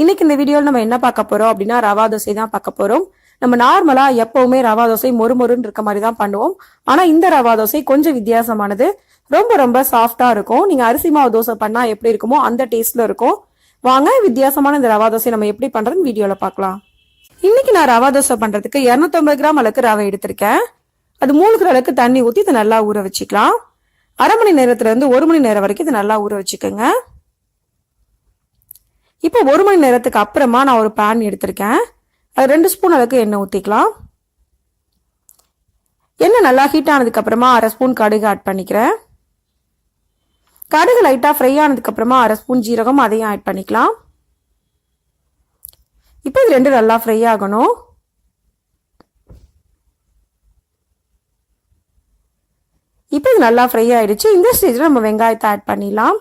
இன்னைக்கு இந்த வீடியோவில் நம்ம என்ன பார்க்க போறோம் அப்படின்னா ரவா தோசை தான் பார்க்க போறோம். நம்ம நார்மலா எப்பவுமே ரவா தோசை மொறுமொறுன்னு இருக்க மாதிரி தான் பண்ணுவோம். ஆனா இந்த ரவா தோசை கொஞ்சம் வித்தியாசமானது. ரொம்ப ரொம்ப சாஃப்டா இருக்கும். நீங்க அரிசி மாவு தோசை பண்ணா எப்படி இருக்குமோ அந்த டேஸ்ட்ல இருக்கும். வாங்க வித்தியாசமான இந்த ரவா தோசை நம்ம எப்படி பண்றதுன்னு வீடியோல பார்க்கலாம். இன்னைக்கு நான் ரவா தோசை பண்றதுக்கு 250 கிராம் அளவுக்கு ரவை எடுத்திருக்கேன். அது மூழ்கிற அளவுக்கு தண்ணி ஊத்தி இதை நல்லா ஊற வச்சுக்கலாம். அரை மணி நேரத்துல இருந்து ஒரு மணி நேரம் வரைக்கும் இதை நல்லா ஊற வச்சுக்கோங்க. இப்போ ஒரு மணி நேரத்துக்கு அப்புறமா நான் ஒரு பேன் எடுத்திருக்கேன். அது ரெண்டு ஸ்பூன் அளவுக்கு எண்ணெய் ஊற்றிக்கலாம் எண்ணெய் நல்லா ஹீட் ஆனதுக்கு அப்புறமா அரை ஸ்பூன் கடுகு ஆட் பண்ணிக்கிறேன். கடுகு லைட்டாக ஃப்ரை ஆனதுக்கு அப்புறமா அரை ஸ்பூன் ஜீரகம் அதையும் ஆட் பண்ணிக்கலாம். இப்போ இது ரெண்டு நல்லா ஃப்ரை ஆகணும். இப்போ இது நல்லா ஃப்ரை ஆகிடுச்சு இந்த ஸ்டேஜில் நம்ம வெங்காயத்தை ஆட் பண்ணிடலாம்.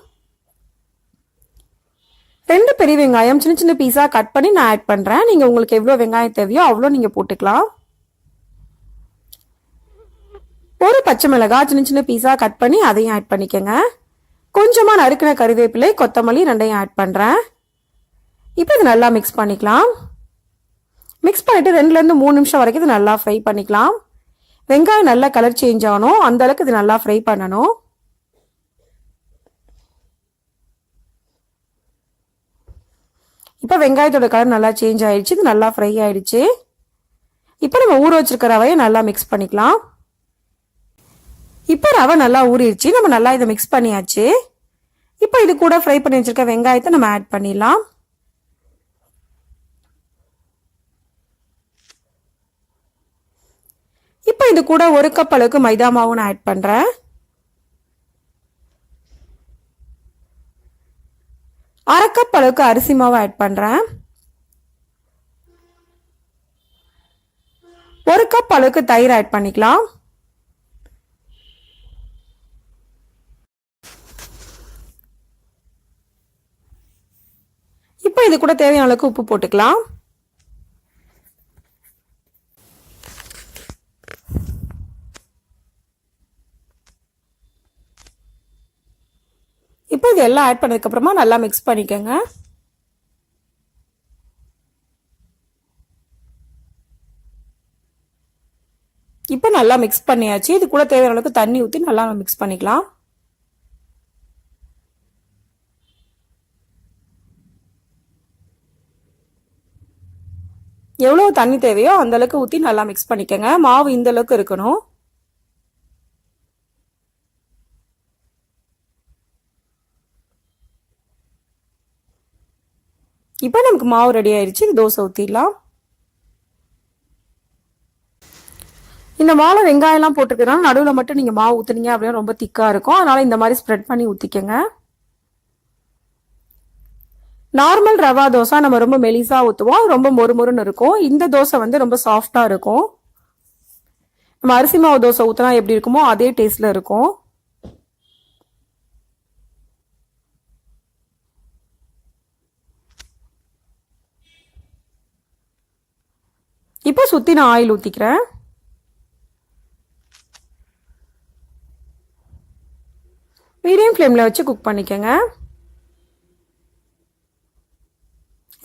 ரெண்டு பெரிய வெங்காயம் சின்ன சின்ன பீஸாக கட் பண்ணி நான் ஆட் பண்ணுறேன் நீங்கள் உங்களுக்கு எவ்வளோ வெங்காயம் தேவையோ அவ்வளோ நீங்கள் போட்டுக்கலாம். ஒரு பச்சை மிளகாய் சின்ன சின்ன பீஸாக கட் பண்ணி அதையும் ஆட் பண்ணிக்கோங்க. கொஞ்சமாக நறுக்கின கருவேப்பிலை கொத்தமல்லி ரெண்டையும் ஆட் பண்ணுறேன் இப்போ இது நல்லா மிக்ஸ் பண்ணிக்கலாம். மிக்ஸ் பண்ணிட்டு ரெண்டுலேருந்து மூணு நிமிஷம் வரைக்கும் இது நல்லா ஃப்ரை பண்ணிக்கலாம். வெங்காயம் நல்லா கலர் சேஞ்ச் ஆகணும். அந்த அளவுக்கு இது நல்லா ஃப்ரை பண்ணணும். இப்போ வெங்காயத்தோட கலர் நல்லா சேஞ்ச் ஆயிடுச்சு. இது நல்லா ஃப்ரை ஆயிடுச்சு. இப்போ நம்ம ஊற வச்சிருக்க ரவையை நல்லா மிக்ஸ் பண்ணிக்கலாம். இப்போ ரவை நல்லா ஊறிடுச்சு. நம்ம நல்லா இதை மிக்ஸ் பண்ணியாச்சு. இப்போ இது கூட ஃப்ரை பண்ணி வச்சிருக்க வெங்காயத்தை நம்ம ஆட் பண்ணிடலாம். இப்போ இது கூட ஒரு கப் அளவுக்கு மைதா மாவு நான் ஆட் பண்ணுறேன் அரை கப் அளவுக்கு அரிசி மாவு ஆட் பண்ணுறேன் ஒரு கப் அளவுக்கு தயிர் ஆட் பண்ணிக்கலாம். இப்போ இது கூட தேவையான அளவுக்கு உப்பு போட்டுக்கலாம். இப்போ இது எல்லாம் ஆட் பண்ணதுக்கப்புறமா நல்லா மிக்ஸ் பண்ணிக்கோங்க. இப்போ நல்லா மிக்ஸ் பண்ணியாச்சு. இது கூட தேவையான அளவுக்கு தண்ணி ஊற்றி நல்லா மிக்ஸ் பண்ணிக்கலாம். எவ்வளோ தண்ணி தேவையோ அந்த அளவுக்கு ஊற்றி நல்லா மிக்ஸ் பண்ணிக்கோங்க. மாவு இந்த அளவுக்கு இருக்கணும். இப்போ நமக்கு மாவு ரெடி ஆயிடுச்சு இது தோசை ஊற்றிடலாம் இந்த மாவில் வெங்காயம்லாம் போட்டிருக்கிறதுனால நடுவில் மட்டும் நீங்கள் மாவு ஊற்றுனீங்க அப்படின்னா ரொம்ப திக்காக இருக்கும். அதனால் இந்த மாதிரி ஸ்ப்ரெட் பண்ணி ஊற்றிக்கங்க நார்மல் ரவா தோசை நம்ம ரொம்ப மெலிசாக ஊற்றுவோம் ரொம்ப மொறு மொறுன்னு இருக்கும். இந்த தோசை வந்து ரொம்ப சாஃப்டாக இருக்கும். நம்ம அரிசி மாவு தோசை ஊற்றினா எப்படி இருக்குமோ அதே டேஸ்ட்டில் இருக்கும். இப்போ சுற்றி நான் ஆயில் ஊற்றிக்கிறேன் மீடியம் ஃப்ளேமில் வச்சு குக் பண்ணிக்கோங்க.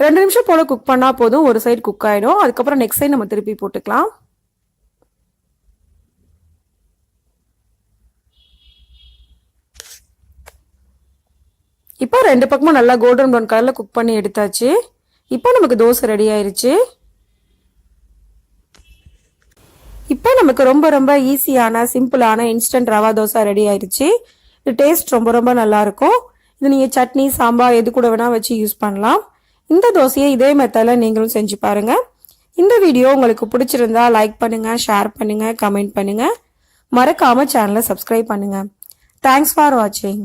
ரெண்டு நிமிஷம் போல் குக் பண்ணால் போதும். ஒரு சைடு குக் ஆகிடும் அதுக்கப்புறம் நெக்ஸ்ட் சைடு நம்ம திருப்பி போட்டுக்கலாம். இப்போ ரெண்டு பக்கமும் நல்லா கோல்டன் ப்ரௌன் கலரில் குக் பண்ணி எடுத்தாச்சு. இப்போ நமக்கு தோசை ரெடி ஆயிடுச்சு இப்போ நமக்கு ரொம்ப ரொம்ப ஈஸியான சிம்பிளான இன்ஸ்டன்ட் ரவா தோசை ரெடி ஆயிடுச்சு இது டேஸ்ட் ரொம்ப ரொம்ப நல்லா இருக்கும். இது நீங்கள் சட்னி சாம்பார் எது கூட வேணால் வச்சு யூஸ் பண்ணலாம். இந்த தோசையை இதே மெத்தடில் நீங்களும் செஞ்சு பாருங்க. இந்த வீடியோ உங்களுக்கு பிடிச்சிருந்தா லைக் பண்ணுங்கள் ஷேர் பண்ணுங்கள் கமெண்ட் பண்ணுங்கள் மறக்காம சேனலை சப்ஸ்கிரைப் பண்ணுங்கள் தேங்க்ஸ் ஃபார் வாட்சிங்